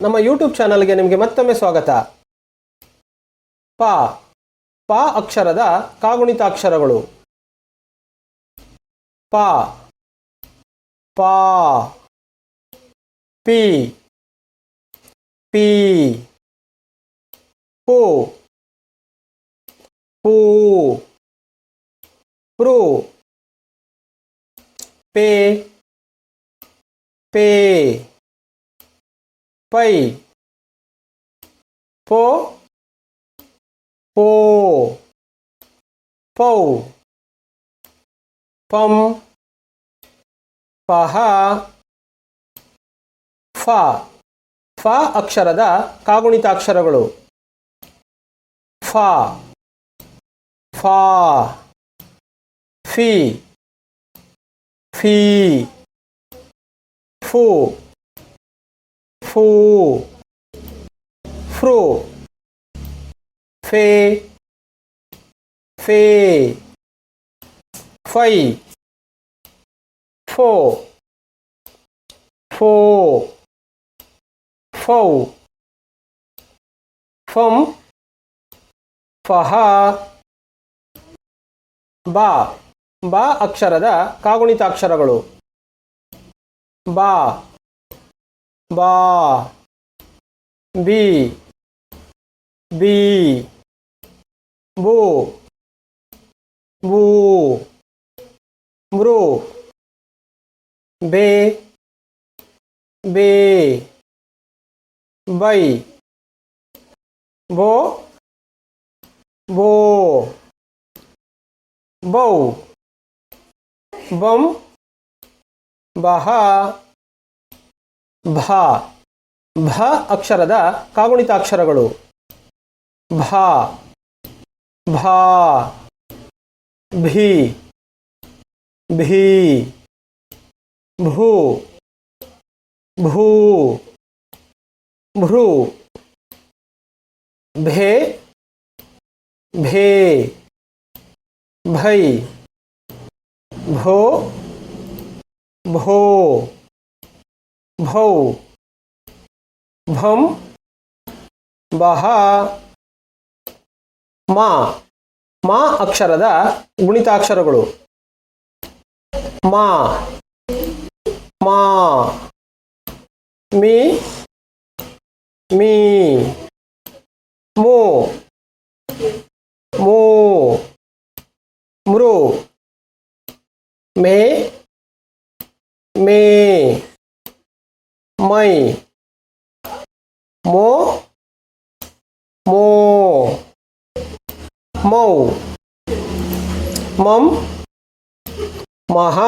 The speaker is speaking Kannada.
ನಮ್ಮ ಯೂಟ್ಯೂಬ್ ಚಾನಲ್ಗೆ ನಿಮಗೆ ಮತ್ತೊಮ್ಮೆ ಸ್ವಾಗತ. ಪ ಪ ಅಕ್ಷರದ ಕಾಗುಣಿತ ಅಕ್ಷರಗಳು ಪ ಪ, ಪಿ ಪಿ, ಪು, ಪೂ ಪ್ರೂ ಪೇ ಪೇ. ಪೈ. ಪೋ. ಪೋ. ಪೌ. ಪಂ. ಪಹ. ಫ. ಫ ಅಕ್ಷರದ ಕಾಗುಣಿತಾಕ್ಷರಗಳು. ಫ. ಫ. ಫಿ. ಫಿ. ಫು four fro. Fe. Fe. ಫೈ ಫೋ ಫೋ ಫೌ ಫಮ್ ಫಹ ಬಾ ಬಾ ಅಕ್ಷರದ ಕಾಗುಣಿತ ಅಕ್ಷರಗಳು ಬಾ ಬಾ ಬಿ ಬಿ ಬು ಬೂ ಮೃ ಬೇ ಬೇ ಬೈ ಬೋ ಬೋ ಬೌ ಬಂ ಬಹ ಭ ಭ ಅಕ್ಷರದ ಕಾಗುಣಿತ ಅಕ್ಷರಗಳು ಭ ಭ, ಭಿ, ಭೀ, ಭೂ ಭೂ, ಭ್ರೂ. ಭೇ ಭೇ, ಭೈ, ಭೋ ಭೋ ಭೌ ಭಂ ಬಹ ಮಾ ಮಾ ಅಕ್ಷರದ ಗುಣಿತಾಕ್ಷರಗಳು. ಮಾ ಮಾ ಮಿ, ಮೀ, ಮೂ ಮೂ, ಮೃ, ಮೇ ಮೇ ಮೈ ಮೋ ಮೋ ಮೌ ಮಂ ಮಹ